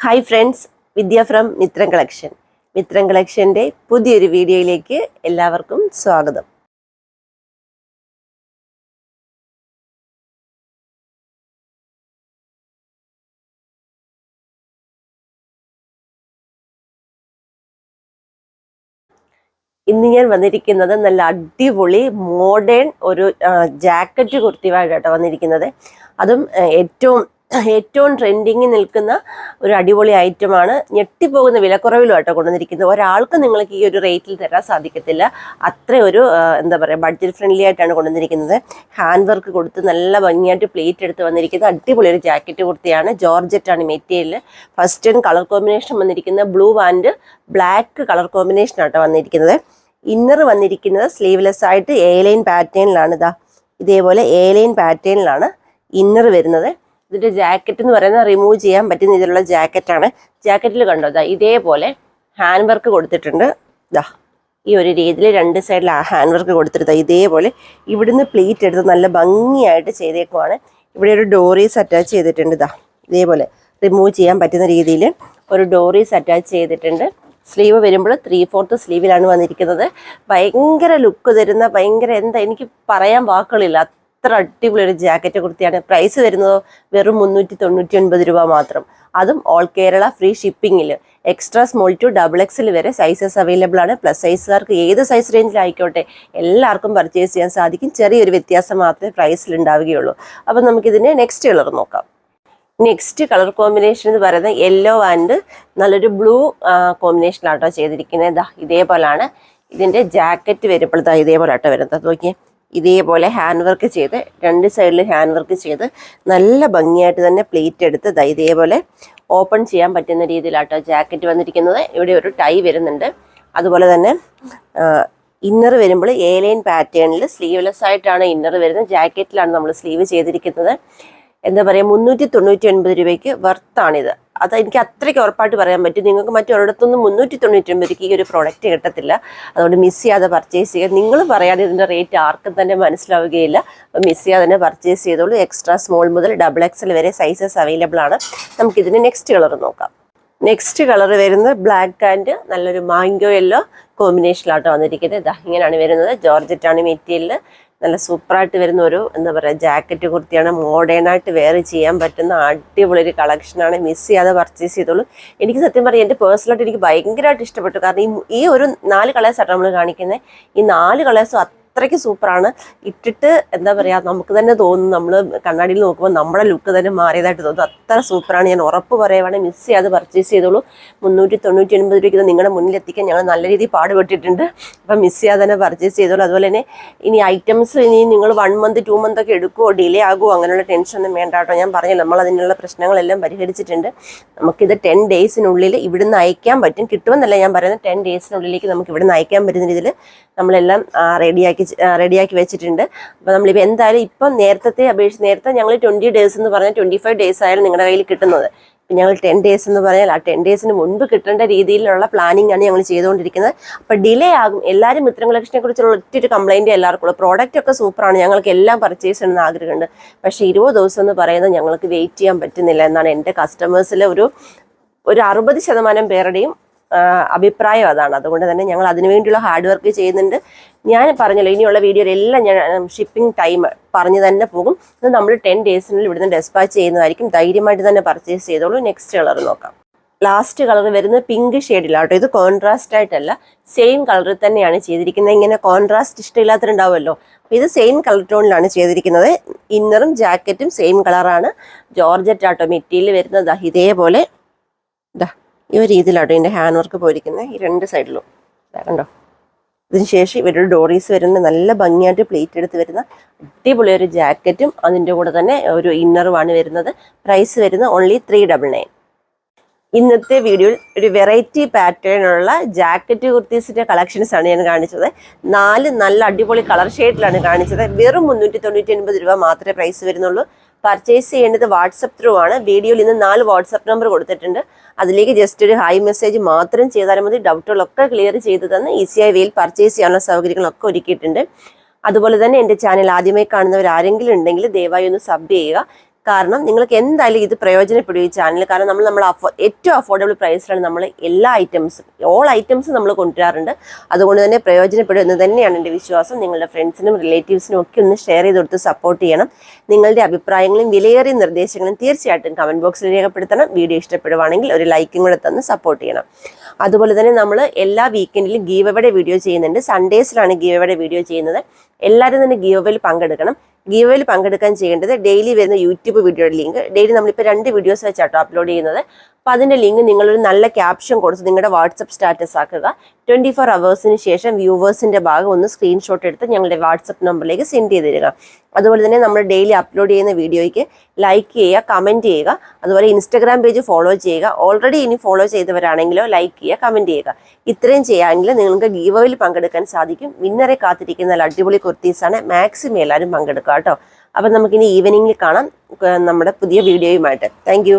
Hi friends Vidya from Mithram collection Mithram കളക്ഷന്റെ പുതിയൊരു വീഡിയോയിലേക്ക് എല്ലാവർക്കും സ്വാഗതം. ഇന്ന് ഞാൻ വന്നിരിക്കുന്നത് നല്ല അടിപൊളി മോഡേൺ ഒരു ജാക്കറ്റ് കുർത്തിവായിട്ടാണ് വന്നിരിക്കുന്നത്. അതും ഏറ്റവും ഏറ്റവും ട്രെൻഡിങ്ങിൽ നിൽക്കുന്ന ഒരു അടിപൊളി ഐറ്റമാണ് ഞെട്ടിപ്പോകുന്ന വിലക്കുറവിലുമായിട്ടോ കൊണ്ടുവന്നിരിക്കുന്നത്. ഒരാൾക്ക് നിങ്ങൾക്ക് ഈ ഒരു റേറ്റിൽ തരാൻ സാധിക്കത്തില്ല. അത്ര ഒരു എന്താ പറയുക ബഡ്ജറ്റ് ഫ്രണ്ട്ലി ആയിട്ടാണ് കൊണ്ടുവന്നിരിക്കുന്നത്. ഹാൻഡ് വർക്ക് കൊടുത്ത് നല്ല ഭംഗിയായിട്ട് പ്ലേറ്റ് എടുത്ത് വന്നിരിക്കുന്നത് അടിപൊളി ഒരു ജാക്കറ്റ് കുർത്തിയാണ്. ജോർജറ്റ് ആണ് മെറ്റീരിയൽ ഫസ്റ്റ് കളർ കോമ്പിനേഷൻ വന്നിരിക്കുന്ന blue and black colour combination ആട്ടോ വന്നിരിക്കുന്നത്. ഇന്നർ വന്നിരിക്കുന്നത് സ്ലീവ്ലെസ് ആയിട്ട് എ ലൈൻ പാറ്റേണിലാണ് ഇതാ. ഇതേപോലെ എ ലൈൻ പാറ്റേണിലാണ് ഇന്നർ വരുന്നത്. ഇതിന്റെ ജാക്കറ്റ് എന്ന് പറയുന്നത് റിമൂവ് ചെയ്യാൻ പറ്റുന്ന ഇതിലുള്ള ജാക്കറ്റാണ് ജാക്കറ്റിൽ കണ്ടോ ദാ ഇതേപോലെ ഹാൻഡ് വർക്ക് കൊടുത്തിട്ടുണ്ട്. ദാ ഈ ഒരു രീതിയിൽ രണ്ട് സൈഡിൽ ആ ഹാൻഡ് വർക്ക് കൊടുത്തിട്ട് ഇതേപോലെ ഇവിടുന്ന് പ്ലേറ്റ് എടുത്ത് നല്ല ഭംഗിയായിട്ട് ചെയ്തേക്കുവാണ്. ഇവിടെ ഒരു ഡോറീസ് അറ്റാച്ച് ചെയ്തിട്ടുണ്ട് ഇതാ ഇതേപോലെ റിമൂവ് ചെയ്യാൻ പറ്റുന്ന രീതിയിൽ ഒരു ഡോറീസ് അറ്റാച്ച് ചെയ്തിട്ടുണ്ട്. സ്ലീവ് വരുമ്പോൾ ത്രീ ഫോർത്ത് സ്ലീവിലാണ് വന്നിരിക്കുന്നത്. ഭയങ്കര ലുക്ക് തരുന്ന ഭയങ്കര എന്താ എനിക്ക് പറയാൻ വാക്കുകളില്ല. അത്ര അടിപൊളി ഒരു ജാക്കറ്റ് കുർത്തിയാണ്. പ്രൈസ് വരുന്നത് വെറും മുന്നൂറ്റി തൊണ്ണൂറ്റി ഒൻപത് രൂപ മാത്രം. അതും ഓൾ കേരള ഫ്രീ ഷിപ്പിങ്ങിൽ എക്സ്ട്രാ സ്മോൾ ടു ഡബിൾ എക്സിൽ വരെ സൈസസ് അവൈലബിൾ ആണ്. പ്ലസ് സൈസുകാർക്ക് ഏത് സൈസ് റേഞ്ചിലായിക്കോട്ടെ എല്ലാവർക്കും പർച്ചേസ് ചെയ്യാൻ സാധിക്കും. ചെറിയൊരു വ്യത്യാസം മാത്രമേ പ്രൈസിൽ ഉണ്ടാവുകയുള്ളൂ. അപ്പം നമുക്കിതിന് നെക്സ്റ്റ് കളർ നോക്കാം. നെക്സ്റ്റ് കളർ കോമ്പിനേഷൻ എന്ന് പറയുന്നത് യെല്ലോ ആൻഡ് നല്ലൊരു ബ്ലൂ കോമ്പിനേഷനിലാട്ടോ ചെയ്തിരിക്കുന്നത്. ഇതാ ഇതേപോലാണ്. ഇതിന്റെ ജാക്കറ്റ് വരുമ്പോൾ ഇതാ ഇതേപോലെ ആട്ടോ വരുന്നത് നോക്കിയേ. ഇതേപോലെ ഹാൻഡ് വർക്ക് ചെയ്ത് രണ്ട് സൈഡിൽ ഹാൻഡ് വർക്ക് ചെയ്ത് നല്ല ഭംഗിയായിട്ട് തന്നെ പ്ലേറ്റ് എടുത്ത് ഇതേപോലെ ഓപ്പൺ ചെയ്യാൻ പറ്റുന്ന രീതിയിലാട്ടോ ജാക്കറ്റ് വന്നിരിക്കുന്നത്. ഇവിടെ ഒരു ടൈ വരുന്നുണ്ട്. അതുപോലെ തന്നെ ഇന്നർ വരുമ്പോൾ എ ലൈൻ പാറ്റേണിൽ സ്ലീവ്ലെസ് ആയിട്ടാണ് ഇന്നർ വരുന്നത്. ജാക്കറ്റിലാണ് നമ്മൾ സ്ലീവ് ചെയ്തിരിക്കുന്നത്. എന്താ പറയുക മുന്നൂറ്റി തൊണ്ണൂറ്റി ഒൻപത് രൂപയ്ക്ക് വർത്താണിത് അത് എനിക്ക് അത്രയ്ക്ക് ഉറപ്പായിട്ട് പറയാൻ പറ്റും. നിങ്ങൾക്ക് മറ്റൊരിടത്തൊന്നും മുന്നൂറ്റി തൊണ്ണൂറ്റി ഒൻപത് രൂപയ്ക്ക് ഈ ഒരു പ്രോഡക്റ്റ് കിട്ടത്തില്ല. അതുകൊണ്ട് മിസ് ചെയ്യാതെ പർച്ചേസ് ചെയ്യുക. നിങ്ങൾ പറയാതെ ഇതിന്റെ റേറ്റ് ആർക്കും തന്നെ മനസ്സിലാവുകയില്ല. മിസ് ചെയ്യാതെ തന്നെ പർച്ചേസ് ചെയ്തോളൂ. എക്സ്ട്രാ സ്മോൾ മുതൽ ഡബിൾ എക്സൽ വരെ സൈസസ് അവൈലബിൾ ആണ്. നമുക്കിതിന് നെക്സ്റ്റ് കളർ നോക്കാം. നെക്സ്റ്റ് കളർ വരുന്നത് ബ്ലാക്ക് ആൻഡ് നല്ലൊരു മാംഗോ യെല്ലോ കോമ്പിനേഷനിലാട്ടോ വന്നിരിക്കുന്നത്. ഇതാ ഇങ്ങനെയാണ് വരുന്നത്. ജോർജറ്റാണ് മെറ്റീരിയൽ നല്ല സൂപ്പറായിട്ട് വരുന്ന ഒരു എന്താ പറയുക ജാക്കറ്റ് കുർത്തിയാണ്. മോഡേൺ ആയിട്ട് വെയർ ചെയ്യാൻ പറ്റുന്ന അടിപൊളി ഒരു കളക്ഷനാണ് മിസ് ചെയ്യാതെ പർച്ചേസ് ചെയ്തോളൂ. എനിക്ക് സത്യം പറയാം എന്റെ പേഴ്സണലായിട്ട് എനിക്ക് ഭയങ്കരമായിട്ട് ഇഷ്ടപ്പെട്ടു. കാരണം ഈ ഈ ഒരു നാല് കളേഴ്സാണ് നമ്മൾ കാണിക്കുന്നത് ഈ നാല് കളേഴ്സും അത്രയ്ക്ക് സൂപ്പറാണ്. ഇട്ടിട്ട് എന്താ പറയുക നമുക്ക് തന്നെ തോന്നും നമ്മൾ കണ്ണാടിയിൽ നോക്കുമ്പോൾ നമ്മുടെ ലുക്ക് തന്നെ മാറിയതായിട്ട് തോന്നും. അത്ര സൂപ്പറാണ്. ഞാൻ ഉറപ്പ് പറയുവാണെങ്കിൽ മിസ് ചെയ്യാതെ പർച്ചേസ് ചെയ്തോളൂ. മുന്നൂറ്റി തൊണ്ണൂറ്റി എൺപത് രൂപയ്ക്ക് നിങ്ങളുടെ മുന്നിൽ എത്തിക്കാൻ ഞങ്ങൾ നല്ല രീതിയിൽ പാടുപെട്ടിട്ടുണ്ട്. അപ്പം മിസ് ചെയ്യാതെ തന്നെ പർച്ചേസ് ചെയ്തോളൂ. അതുപോലെ തന്നെ ഇനി ഐറ്റംസ് ഇനി നിങ്ങൾ വൺ മന്ത് ടു മന്ത് ഒക്കെ എടുക്കുമോ ഡിലേ ആകുമോ അങ്ങനെയുള്ള ടെൻഷനൊന്നും വേണ്ട കേട്ടോ. ഞാൻ പറഞ്ഞു നമ്മൾ അതിനുള്ള പ്രശ്നങ്ങളെല്ലാം പരിഹരിച്ചിട്ടുണ്ട്. നമുക്കിത് ടെൻ ഡേയ്സിനുള്ളിൽ ഇവിടുന്ന് അയക്കാൻ പറ്റും. കിട്ടുമെന്നല്ല ഞാൻ പറയുന്നത്. ടെൻ ഡേയ്സിനുള്ളിലേക്ക് നമുക്ക് ഇവിടുന്ന് അയക്കാൻ പറ്റുന്ന രീതിയിൽ നമ്മളെല്ലാം റെഡിയാക്കി റെഡിയാക്കി വെച്ചിട്ടുണ്ട്. അപ്പോൾ നമ്മളിപ്പോൾ എന്തായാലും ഇപ്പം നേരത്തെ അപേക്ഷിച്ച് നേരത്തെ ഞങ്ങൾ ട്വന്റി ഡേയ്സ് എന്ന് പറഞ്ഞാൽ ട്വന്റി ഫൈവ് ഡേയ്സ് ആയാലും നിങ്ങളുടെ കയ്യിൽ കിട്ടുന്നത്. ഞങ്ങൾ ടെൻ ഡേയ്സ് എന്ന് പറഞ്ഞാൽ ആ ടെൻ ഡേയ്സിന് മുൻപ് കിട്ടേണ്ട രീതിയിലുള്ള പ്ലാനിങ് ആണ് ഞങ്ങൾ ചെയ്തുകൊണ്ടിരിക്കുന്നത്. അപ്പോൾ ഡിലേ ആകും. എല്ലാവരും മിത്രം കളക്ഷനെ കുറിച്ചുള്ള ഒറ്റൊരു കംപ്ലൈന്റ് എല്ലാവർക്കും ഉള്ളൂ പ്രോഡക്റ്റ് ഒക്കെ സൂപ്പറാണ് ഞങ്ങൾക്ക് എല്ലാം പർച്ചേസ് ചെയ്യണമെന്ന് ആഗ്രഹമുണ്ട്. പക്ഷേ ഇരുപത് ദിവസം എന്ന് പറയുന്നത് ഞങ്ങൾക്ക് വെയിറ്റ് ചെയ്യാൻ പറ്റുന്നില്ല എന്നാണ് എന്റെ കസ്റ്റമേഴ്സിലെ ഒരു ഒരു അറുപത് ശതമാനം പേരുടെയും അഭിപ്രായം അതാണ്. അതുകൊണ്ട് തന്നെ ഞങ്ങൾ അതിനുവേണ്ടിയുള്ള ഹാർഡ് വർക്ക് ചെയ്യുന്നുണ്ട്. ഞാൻ പറഞ്ഞല്ലോ ഇനിയുള്ള വീഡിയോയിലെല്ലാം ഞാൻ ഷിപ്പിംഗ് ടൈം പറഞ്ഞു തന്നെ പോകും. ഇത് നമ്മൾ ടെൻ ഡേയ്സിനുള്ളിൽ ഇവിടുന്ന് ഡെസ്പാച്ച് ചെയ്യുന്നതായിരിക്കും. ധൈര്യമായിട്ട് തന്നെ പർച്ചേസ് ചെയ്തോളൂ. നെക്സ്റ്റ് കളർ നോക്കാം. ലാസ്റ്റ് കളർ വരുന്നത് പിങ്ക് ഷെയ്ഡിലാട്ടോ ഇത് കോൺട്രാസ്റ്റ് ആയിട്ടല്ല. സെയിം കളറിൽ തന്നെയാണ് ചെയ്തിരിക്കുന്നത്. ഇങ്ങനെ കോൺട്രാസ്റ്റ് ഇഷ്ടമില്ലാത്തവരുണ്ടാവുമല്ലോ. അപ്പോൾ ഇത് സെയിം കളർ ടോണിലാണ് ചെയ്തിരിക്കുന്നത്. ഇന്നറും ജാക്കറ്റും സെയിം കളറാണ് ജോർജറ്റ് ആട്ടോ മെറ്റീരിയൽ വരുന്നത്. ഇതേപോലെ. ഇതാ ഈ ഒരു രീതിയിലാട്ടോ ഇതിന്റെ ഹാൻഡ് വർക്ക് പോയിരിക്കുന്നത് ഈ രണ്ട് സൈഡിലും കണ്ടോ? ഇതിന് ശേഷം ഇവരുടെ ഡോറീസ് വരുന്ന നല്ല ഭംഗിയായിട്ട് പ്ലേറ്റ് എടുത്ത് വരുന്ന അടിപൊളി ഒരു ജാക്കറ്റും അതിന്റെ കൂടെ തന്നെ ഒരു ഇന്നറുമാണ് വരുന്നത്. പ്രൈസ് വരുന്നത് ഓൺലി ത്രീ ഡബിൾ നയൻ ഇന്നത്തെ വീഡിയോയിൽ ഒരു വെറൈറ്റി പാറ്റേണുള്ള ജാക്കറ്റ് കുർത്തീസിന്റെ കളക്ഷൻസ് ആണ് ഞാൻ കാണിച്ചത്. നാല് നല്ല അടിപൊളി കളർ ഷെയ്ഡിലാണ് കാണിച്ചത്. വെറും മുന്നൂറ്റി തൊണ്ണൂറ്റി ഒൻപത് രൂപ മാത്രമേ പ്രൈസ് വരുന്നുള്ളൂ. പർച്ചേസ് ചെയ്യേണ്ടത് വാട്സപ്പ് ത്രൂ ആണ്. വീഡിയോയിൽ ഇന്ന് നാല് വാട്സപ്പ് നമ്പർ കൊടുത്തിട്ടുണ്ട്. അതിലേക്ക് ജസ്റ്റ് ഒരു ഹൈ മെസ്സേജ് മാത്രം ചെയ്താൽ മതി. ഡൗട്ടുകളൊക്കെ ക്ലിയർ ചെയ്ത് തന്ന് ഈസിയായി വെയിൽ പർച്ചേസ് ചെയ്യാനുള്ള സൗകര്യങ്ങളൊക്കെ ഒരുക്കിയിട്ടുണ്ട്. അതുപോലെ തന്നെ എന്റെ ചാനൽ ആദ്യമായി കാണുന്നവർ ആരെങ്കിലും ഉണ്ടെങ്കിൽ ദയവായി ഒന്ന് സബ് ചെയ്യുക. കാരണം നിങ്ങൾക്ക് എന്തായാലും ഇത് പ്രയോജനപ്പെടും ഈ ചാനൽ കാരണം നമ്മൾ നമ്മൾ ഏറ്റവും അഫോർഡബിൾ പ്രൈസിലാണ് നമ്മൾ എല്ലാ ഐറ്റംസും ഓൾ ഐറ്റംസും നമ്മൾ കൊണ്ടുവരാറുണ്ട്. അതുകൊണ്ട് തന്നെ പ്രയോജനപ്പെടും എന്ന് തന്നെയാണ് എന്റെ വിശ്വാസം. നിങ്ങളുടെ ഫ്രണ്ട്സിനും റിലേറ്റീവ്സിനും ഒക്കെ ഒന്ന് ഷെയർ ചെയ്ത് കൊടുത്ത് സപ്പോർട്ട് ചെയ്യണം. നിങ്ങളുടെ അഭിപ്രായങ്ങളും വിലയേറിയ നിർദ്ദേശങ്ങളും തീർച്ചയായിട്ടും കമന്റ് ബോക്സിൽ രേഖപ്പെടുത്തണം. വീഡിയോ ഇഷ്ടപ്പെടുവാണെങ്കിൽ ഒരു ലൈക്കും കൂടെ തന്ന് സപ്പോർട്ട് ചെയ്യണം. അതുപോലെ തന്നെ നമ്മൾ എല്ലാ വീക്കെൻഡിലും ഗീവയുടെ വീഡിയോ ചെയ്യുന്നുണ്ട്. സൺഡേസിലാണ് ഗീവയുടെ വീഡിയോ ചെയ്യുന്നത്. എല്ലാവരും തന്നെ ഗീവയിൽ പങ്കെടുക്കണം. ഗീവയിൽ പങ്കെടുക്കാൻ ചെയ്യേണ്ടത് ഡെയിലി വരുന്ന യൂട്യൂബ് വീഡിയോയുടെ ലിങ്ക്. ഡെയിലി നമ്മളിപ്പോൾ രണ്ട് വീഡിയോസ് വെച്ചാട്ടോ അപ്ലോഡ് ചെയ്യുന്നത്. അപ്പോൾ അതിന്റെ ലിങ്ക് നിങ്ങളൊരു നല്ല ക്യാപ്ഷൻ കൊടുത്ത് നിങ്ങളുടെ വാട്സപ്പ് സ്റ്റാറ്റസ് ആക്കുക. ട്വന്റി ഫോർ അവേഴ്സിന് ശേഷം വ്യൂവേഴ്സിന്റെ ഭാഗം ഒന്ന് സ്ക്രീൻഷോട്ട് എടുത്ത് ഞങ്ങളുടെ വാട്സപ്പ് നമ്പറിലേക്ക് സെൻഡ് ചെയ്ത് തരിക. അതുപോലെ തന്നെ നമ്മൾ ഡെയിലി അപ്ലോഡ് ചെയ്യുന്ന വീഡിയോയ്ക്ക് ലൈക്ക് ചെയ്യുക കമന്റ് ചെയ്യുക. അതുപോലെ ഇൻസ്റ്റാഗ്രാം പേജ് ഫോളോ ചെയ്യുക. ഓൾറെഡി ഇനി ഫോളോ ചെയ്തവരാണെങ്കിലോ ലൈക്ക് ചെയ്യുക കമന്റ് ചെയ്യുക. ഇത്രയും ചെയ്യാമെങ്കിൽ നിങ്ങൾക്ക് ഗീവോയിൽ പങ്കെടുക്കാൻ സാധിക്കും. വിന്നറെ കാത്തിരിക്കുന്ന നല്ല അടിപൊളി കുർത്തീസാണ് മാക്സിമം എല്ലാവരും പങ്കെടുക്കുക കേട്ടോ. അപ്പം നമുക്കിനി ഈവനിങ്ങിൽ കാണാം. നമ്മുടെ പുതിയ വീഡിയോയുമായിട്ട് താങ്ക്